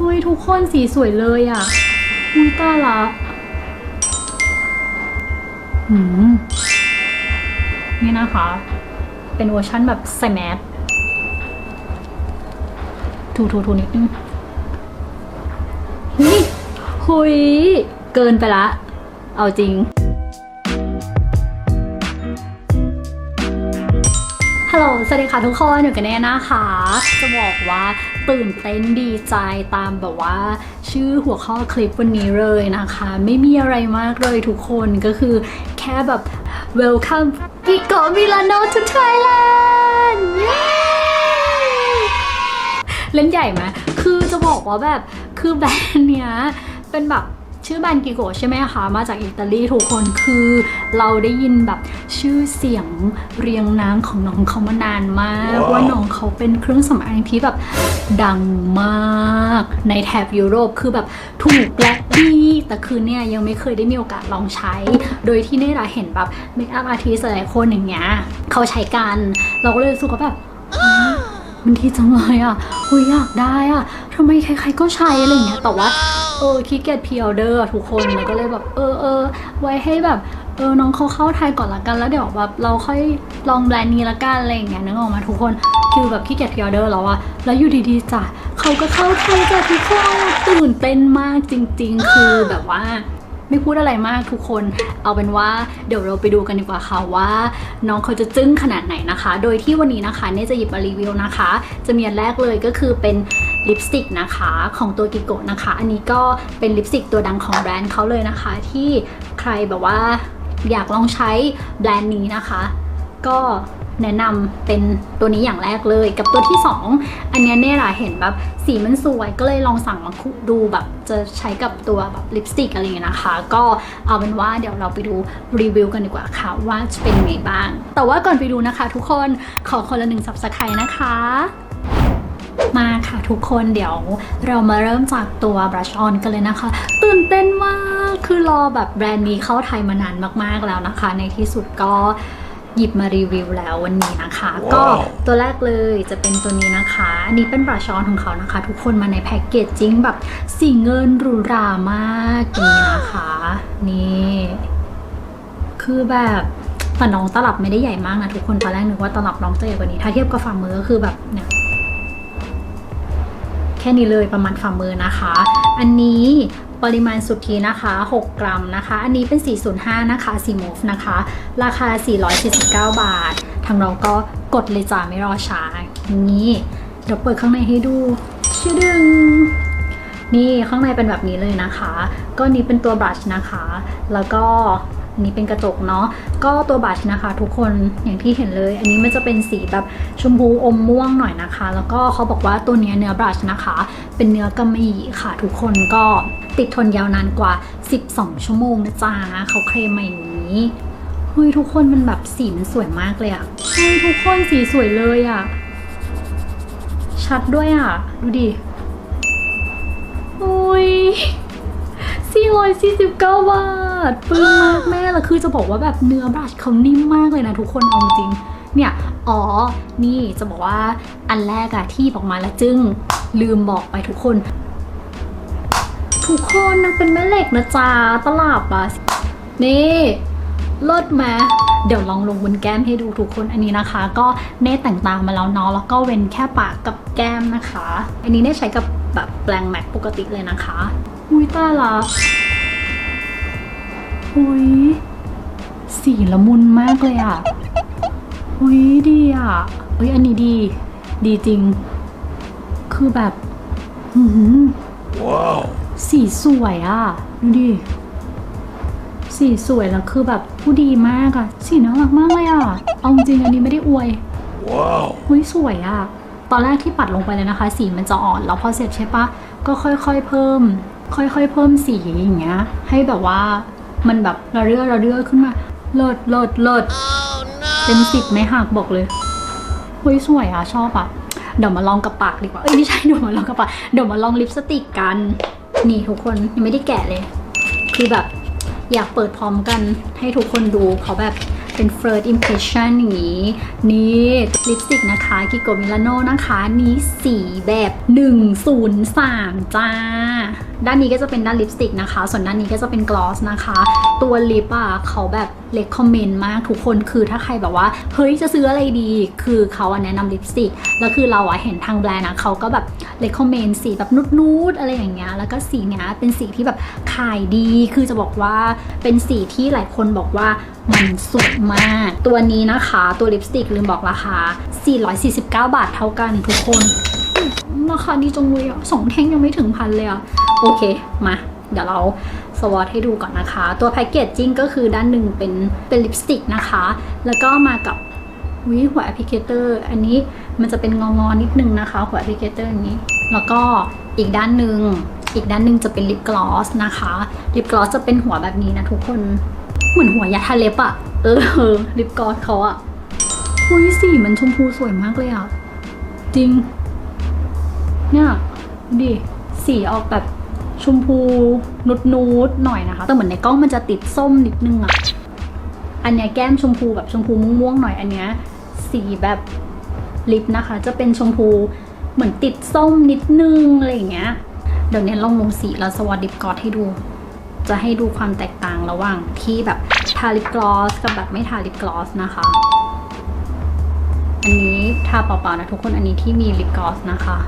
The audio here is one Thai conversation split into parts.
อุ้ยทุกคนสีสวยเลยอะอุ้ยตาละหืมนี่นะคะ เป็นเวอร์ชั่นแบบใส่แมสถูถูถูนิดนึงหุยหุยเกินไปละ เอาจริงฮัลโหลสวัสดีค่ะทุกคนอยู่กันแน่นะคะ จะบอกว่า ตื่นเต้นดีใจตามแบบว่า ชื่อหัวข้อคลิปวันนี้เลยนะคะ ไม่มีอะไรมากเลยทุกคนก็คือแค่แบบ welcome กิโกมิลาน o to Thailand เย้เล่นใหญ่ไหมคือจะบอกว่าแบบคือแบรนด์เนี้ยเป็นแบบชื่อแบรนด์กิโกใช่ไหมคะ มาจากอิตาลีทุกคนคือเราได้ยินแบบ ชื่อเสียงเรียงนามของน้องเขามานานมากว่าน้องเขาเป็นเครื่องสำอางที่แบบดังมาก ในแถบยุโรปคือแบบถูกและดีแต่คือเนี่ยยังไม่เคยได้มีโอกาสลองใช้ โดยที่เนี่ยเราเห็นแบบเมคอัพอาร์ติสหลายคนอย่างเงี้ยเขาใช้กันเราก็เลยรู้สึกว่าแบบ มันดีจังเลยอะหุยอยากได้อะทำไมใครๆก็ใช้อะไรอย่างเงี้ย แต่ว่า เออขี้เกียจพ r ออเดอร์ทุกคน แล้วก็เลยแบบ เออเออไว้ให้แบบ เออน้องเขาเข้าไทยก่อนละกันแล้วเดี๋ยวแบบเราค่อยลองแบรนด์นี้ละกันอะไรอย่างเงี้ยนึกออกมาทุกคนคือแบบขี้เกียจพ r ออเดอร์แล้วอะแล้วอยู่ดีๆจ้ะเขาก็เข้าไทยจ้ะทุกคนตื่นเต้นมากจริง ๆ คือแบบว่าไม่พูดอะไรมากทุกคน เอาเป็นว่าเดี๋ยวเราไปดูกันดีกว่าค่ะว่า น้องเขาจะจึ้งขนาดไหนนะคะ โดยที่วันนี้นะคะเนี่ยจะหยิบมารีวิวนะคะ จะมีอันแรกเลยก็คือเป็นลิปสติกนะคะของตัวกิโกะนะคะ อันนี้ก็เป็นลิปสติกตัวดังของแบรนด์เขาเลยนะคะ ที่ใครแบบว่า อยากลองใช้แบรนด์นี้นะคะ ก็แนะนำเป็นตัวนี้อย่างแรกเลย กับตัวที่ 2 อันนี้เนี่ยหละเห็นแบบสีมันสวยก็เลยลองสั่งมาคุดูแบบจะใช้กับตัวแบบลิปสติกอะไรอย่างเงี้ยนะคะ ก็เอาเป็นว่าเดี๋ยวเราไปดูรีวิวกันดีกว่าค่ะ ว่าจะเป็นยังไงบ้าง แต่ว่าก่อนไปดูนะคะ ทุกคนขอคนละหนึ่งสับสไครนะคะ มาค่ะทุกคนเดี๋ยวเรามาเริ่มจากตัว brush on กันเลยนะคะ ตื่นเต้นมาก คือรอแบบแบรนด์นี้เข้าไทยมานานมากๆแล้วนะคะ ในที่สุดก็หยิบมารีวิวแล้ววันนี้นะคะ ก็ตัวแรกเลยจะเป็นตัวนี้นะคะ อันนี้เป็น brush on ของเขานะคะ ทุกคนมาในแพ็กเกจจิ้งแบบสีเงินหรูหรามากอย่างนี้นะคะ นี่ คือแบบแต่น้องตลับไม่ได้ใหญ่มากนะทุกคนตอนแรกนึกว่าตลับน้องจะใหญ่กว่านี้ ถ้าเทียบกับฝ่ามือก็คือแบบเนี่ย แค่นี้เลยประมาณฝ่ามือนะคะ อันนี้ปริมาณสุทธินะคะ 6 กรัมนะคะ อันนี้เป็น 405 นะคะสีมูฟนะคะ ราคา 449 บาท ทางเราก็กดเลยจ้าไม่รอช้าอย่างนี้เดี๋ยวเปิดข้างในให้ดูชื่อดึง นี่ข้างในเป็นแบบนี้เลยนะคะ ก็นี้เป็นตัวบรัชนะคะ แล้วก็ นนี้เป็นกระจกเนาะก็ตัวบรัชนะคะทุกคนอย่างที่เห็นเลย อันนี้มันจะเป็นสีแบบชมพูอมม่วงหน่อยนะคะ แล้วก็เขาบอกว่าตัวเนี้ยเนื้อบรัชนะคะ เป็นเนื้อกำมะหยี่ค่ะ ทุกคนก็ติดทนยาวนานกว่า 12 ชั่วโมงนะจ๊ะเขาเคลมมาอย่างนี้เฮ้ยทุกคนมันแบบสีมันสวยมากเลยอะเฮ้ยทุกคนสีสวยเลยอะชัดด้วยอะดูดิโอ้ย 449 บาทปึ้งมากแม่และคือจะบอกว่าแบบเนื้อบรัชเขานิ่มมากเลยนะทุกคนเอาจริง เนี่ย อ๋อ นี่จะบอกว่าอันแรกอะที่ออกมาแล้วจึ้งลืมบอกไปทุกคน ทุกคนนางเป็นแม่เหล็กนะจ๊ะตลับอะนี่เลิศไหมเดี๋ยวลองลงบนแก้มให้ดูทุกคนอันนี้นะคะ ก็เน่แต่งตามมาแล้วเนาะแล้วก็เว้นแค่ปากกับแก้มนะคะ อันนี้เน่ใช้กับแบบแปลงแม็กปกติเลยนะคะ อุ้ยตายละอุ้ยสีละมุนมากเลยอะอุ้ยดีอะเอ้ยอันนี้ดี ดีจริง คือแบบหืม Wow. สีสวยอะ ดูดิ สีสวยแล้วคือแบบผู้ดีมากอะ สีน่ารักมากเลยอะ เอาจริงๆอันนี้ไม่ได้อวย Wow. อุ้ยสวยอะตอนแรกที่ปัดลงไปเลยนะคะ สีมันจะอ่อน แล้วพอเสร็จใช่ปะก็ค่อยๆเพิ่ม ค่อยๆเพิ่มสีอย่างเงี้ย ให้แบบว่ามันแบบระเรื่อระเรื่อขึ้นมาเลิศเลิศเลิศเต็มสิบไหมหักบอกเลยอุ้ยสวยอะชอบอะเดี๋ยวมาลองกับปากดีกว่า เอ้ยไม่ใช่เดี๋ยวมาลองกับปากเดี๋ยวมาลองลิปสติกกัน นี่ทุกคนยังไม่ได้แกะเลย คือแบบอยากเปิดพร้อมกันให้ทุกคนดูเพราแบบเป็น first impression อย่างนี้ นี่ลิปสติกนะคะ กิโกมิลาโนนะคะ นี้สีแบบ 103 จ้าด้านนี้ก็จะเป็นด้านลิปสติกนะคะ ส่วนด้านนี้ก็จะเป็นกลอสนะคะ ตัวลิปอะเขาแบบเลคคอมเมนต์มากทุกคนคือถ้าใครแบบว่า เฮ้ยจะซื้ออะไรดี คือเขาแนะนำลิปสติก แล้วคือเราอะเห็นทางแบรนด์อะเขาก็แบบเลคคอมเมนต์สีแบบนูดๆอะไรอย่างเงี้ย แล้วก็สีเนี้ยเป็นสีที่แบบขายดี คือจะบอกว่าเป็นสีที่หลายคนบอกว่ามันสวยมาก ตัวนี้นะคะ ตัวลิปสติกลืมบอกราคา 449 บาทเท่ากันทุกคน ราคาดีจังเลยอะสองแท่งยังไม่ถึงพันเลยอะโอเค มา เดี๋ยวเราสวอตให้ดูก่อนนะคะ ตัวแพ็กเกจจิ้งก็คือด้านหนึ่งเป็นเป็นลิปสติกนะคะ แล้วก็มากับวิหัวแอปพลิเคเตอร์ อันนี้มันจะเป็นงองอๆนิดนึงนะคะ หัวแอปพลิเคเตอร์อย่างนี้ แล้วก็อีกด้านหนึ่งอีกด้านหนึ่งจะเป็นลิปกลอสนะคะ ลิปกลอสจะเป็นหัวแบบนี้นะทุกคน เหมือนหัวยาทาเล็บอะเออลิปกลอสเขาอะอุ้ยสีมันชมพูสวยมากเลยอะจริง เนี่ยดิสีออกแบบชมพูนุดนูดหน่อยนะคะ แต่เหมือนในกล้องมันจะติดส้มนิดนึงอะอันเนี้ยแก้มชมพูแบบชมพูม่วงๆหน่อยอันเนี้ยสีแบบลิปนะคะ จะเป็นชมพูเหมือนติดส้มนิดนึงอะไรอย่างเงี้ยเดี๋ยวเนี้ลองลงสีแล้วสวอตดิปกอสให้ดู จะให้ดูความแตกต่างระหว่างที่แบบทาลิปกลอสกับแบบไม่ทาลิปกลอสนะคะ อันนี้ทาเปล่าๆนะทุกคนอันนี้ที่มีลิปกลอสนะคะ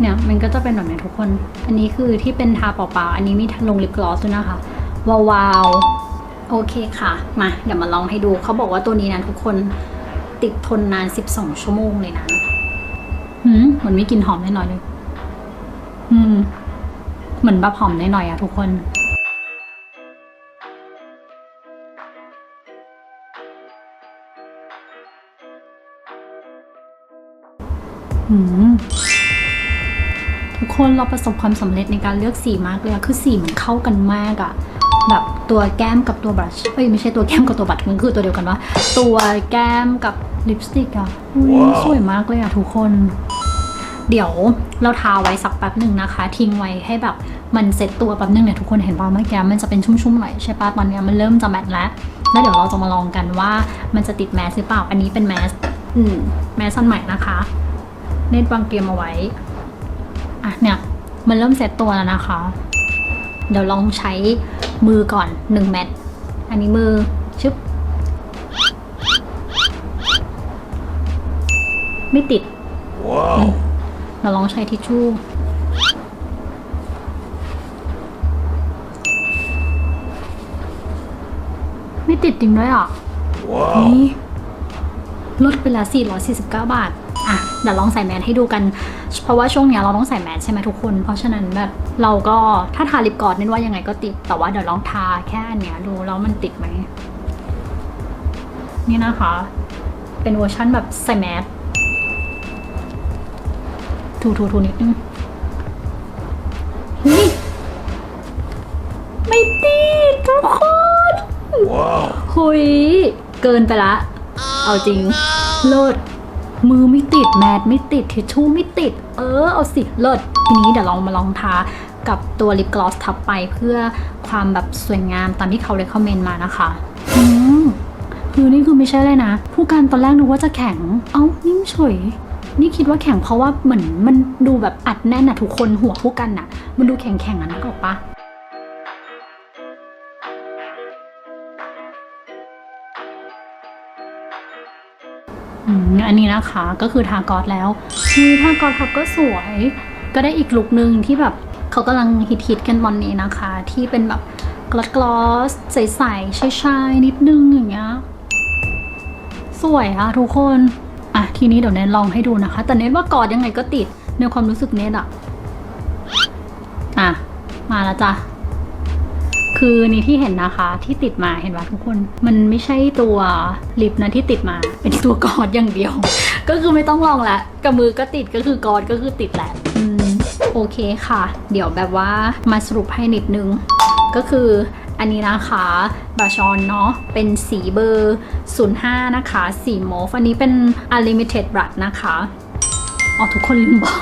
เนี่ยมันก็จะเป็นแบบนี้ทุกคน อันนี้คือที่เป็นทาเปล่าๆ อันนี้มีลงลิปกลอสด้วยนะคะวาวๆโอเคค่ะ มาเดี๋ยวมาลองให้ดู เขาบอกว่าตัวนี้นะทุกคนติดทนนาน 12 ชั่วโมงเลยนะหืมเหมือนไม่กลินหอมแน่นอนเลย อืม เหมือนแบบหอมแน่หน่อยอะทุกคนหืม ทุกคนเราประสบความสำเร็จในการเลือกสีมากเลยอะคือสีมันเข้ากันมากอะแบบตัวแก้มกับตัวบลัชเอ้ยไม่ใช่ตัวแก้มกับตัวบัตรมันคือตัวเดียวกันวะตัวแก้มกับลิปสติกอะอุ้ยว้าวสวยมากเลยอะทุกคน เดี๋ยวเราทาไว้สักแป๊บหนึ่งนะคะ ทิ้งไว้ให้แบบมันเซ็ตตัวแป๊บหนึ่งเนี่ยทุกคนเห็นป่ะเมื่อกี้มันจะเป็นชุ่มๆหน่อยใช่ป่ะตอนเนี้ยมันเริ่มจะแมทแล้วแล้วเดี๋ยวเราจะมาลองกันว่ามันจะติดแมสหรือเปล่า อันนี้เป็นแมสอืมแมสอันใหม่นะคะ เนตวางเตรียมเอาไว้ อะเนี่ยมันเริ่มเซตตัวแล้วนะคะ เดี๋ยวลองใช้มือก่อนหนึ่งแมทอันนี้มือชึบไม่ติด Wow. เราลองใช้ทิชชู่ไม่ติดจริงด้วยอะ Wow. นี่ลดไปละ449 บาท อะ เดี๋ยวลองใส่แมสให้ดูกัน เพราะว่าช่วงเนี้ยเราต้องใส่แมสใช่ไหมทุกคน เพราะฉะนั้นแบบเราก็ถ้าทาลิปกลอสเน้นว่ายังไงก็ติด แต่ว่าเดี๋ยวลองทาแค่อันเนี้ยดูแล้วมันติดไหม นี่นะคะ เป็นเวอร์ชั่นแบบใส่แมสถูถูถูนิดนึงเฮ้ยไม่ติดทุกคน Wow. หุยเกินไปละ เอาจริงเลิศ มือไม่ติดแมสไม่ติดทิชชู่ไม่ติด เออเอาสิเลิศทีนี้เดี๋ยวลองมาลองทากับตัวลิปกลอสทับไปเพื่อความแบบสวยงามตามที่เขาเลยคอมเมนต์มานะคะอืมคือนี่คือไม่ใช่เลยนะ ผู้การตอนแรกนึกว่าจะแข็ง เอ้านิ่มเฉยนี่คิดว่าแข็งเพราะว่าเหมือนมันดูแบบอัดแน่นอะทุกคนหัวผู้กันอะมันดูแข็งๆอะนะกออกปะ อันนี้นะคะก็คือทากอดแล้วคือทากอดทับก็สวย ก็ได้อีกลุคหนึ่งที่แบบเขากำลังฮิตๆกันตอนนี้นะคะ ที่เป็นแบบกลอสกลอสใสๆชายๆนิดนึงอย่างเงี้ยสวยอะทุกคนอะทีนี้เดี๋ยวเนทลองให้ดูนะคะ แต่เนทว่ากอดยังไงก็ติดในความรู้สึกเนทอะอะมาแล้วจ้ะ คือนี่ที่เห็นนะคะที่ติดมาเห็นว่าทุกคน มันไม่ใช่ตัวลิปนะที่ติดมาเป็นตัวกอดอย่างเดียว ก็คือไม่ต้องลองละกับมือก็ติดก็คือกอดก็คือติดแหละอืมโอเคค่ะ เดี๋ยวแบบว่ามาสรุปให้นิดนึง ก็คืออันนี้นะคะบาชอนเนาะเป็นสีเบอร์ 05 นะคะ สีโมฟ อันนี้เป็น unlimited brush นะคะอ๋อทุกคนลืมบอก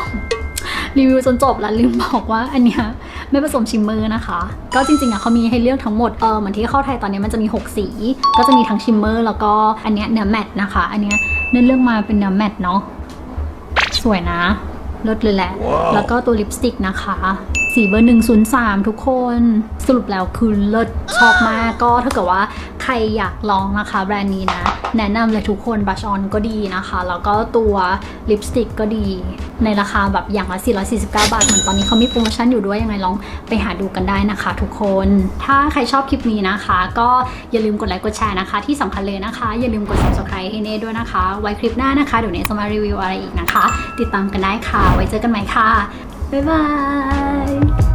รีวิวจนจบแล้วลืมบอกว่าอันเนี้ย ไม่ผสมชิมเมอร์นะคะ ก็จริงๆอะเขามีให้เลือกทั้งหมดเออเหมือนที่เข้าไทยตอนนี้มันจะมี 6 สี ก็จะมีทั้งชิมเมอร์แล้วก็อันเนี้ยเนื้อแมตต์นะคะ อันเนี้ยเนื้อเลือกมาเป็นเนื้อแมตต์เนาะสวยนะเลิศเลยแหละว้าวแล้วก็ตัวลิปสติกนะคะ สีเบอร์ 103 ทุกคน สรุปแล้วคือเลิศชอบมาก ก็ถ้าเกิดว่าใครอยากลองนะคะแบรนด์นี้นะ แนะนำเลยทุกคนบัชออนก็ดีนะคะ แล้วก็ตัวลิปสติกก็ดี ในราคาแบบอย่างละ449 บาท เหมือนตอนนี้เขามีโปรโมชั่นอยู่ด้วยยังไงลองไปหาดูกันได้นะคะ ทุกคน ถ้าใครชอบคลิปนี้นะคะ ก็อย่าลืมกดไลค์กดแชร์นะคะ ที่สำคัญเลยนะคะ อย่าลืมกด subscribe ให้เน่ด้วยนะคะ ไว้คลิปหน้านะคะ เดี๋ยวเน่จะมารีวิวอะไรอีกนะคะ ติดตามกันได้ค่ะ ไว้เจอกันใหม่ค่ะบ๊ายบาย